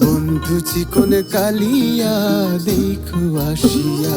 বন্ধু চিকন কালিয়া দেখো আসিয়া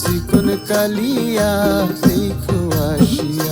চিকন কালিয়া দেখো আসিয়া।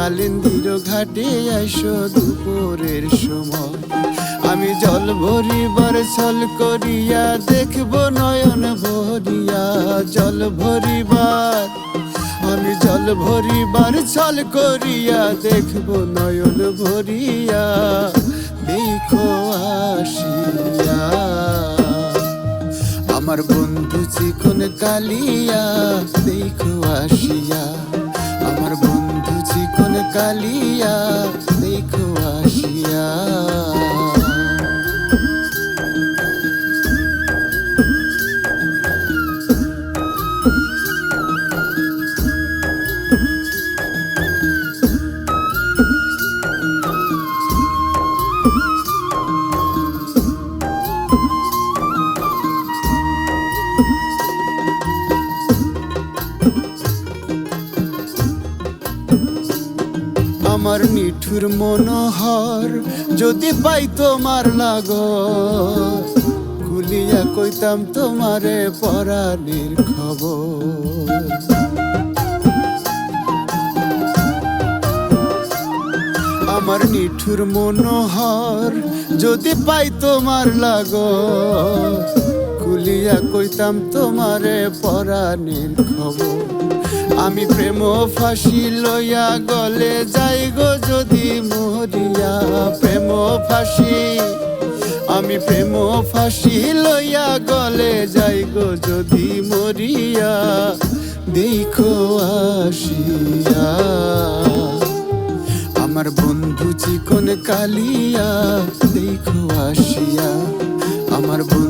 কালিন্দির ঘাটে আইসো দুপুরের সময়। আমি জল ভরিবার ছল করিয়া দেখব নয়ন ভরিয়া। জল ভরিবার, আমি জল ভরিবার ছল করিয়া দেখব নয়ন ভরিয়া। দেখো আসিয়া, আমার বন্ধু চিকন কালিয়া, দেখো আসিয়া। কালিয়া দেখো। আমার নিঠুর মনোহর, যদি পাই তোমার লাগো খুলিয়া কইতাম তোমারে পরাণের খবর। আমার নিঠুর মনোহর, যদি পাই তোমার লাগো খুলিয়া কইতাম তোমারে পরাণের খবর। আমি প্রেম ফাঁসি লইয়া গলে যাই গো যদি মরিয়া। প্রেম ফাঁসি, আমি প্রেম ফাঁসি লইয়া গলে যাই গো যদি মরিয়া। দেখো আসিয়া, আমার বন্ধু চিকন কালিয়া দেখো আসিয়া, আমার বন্ধু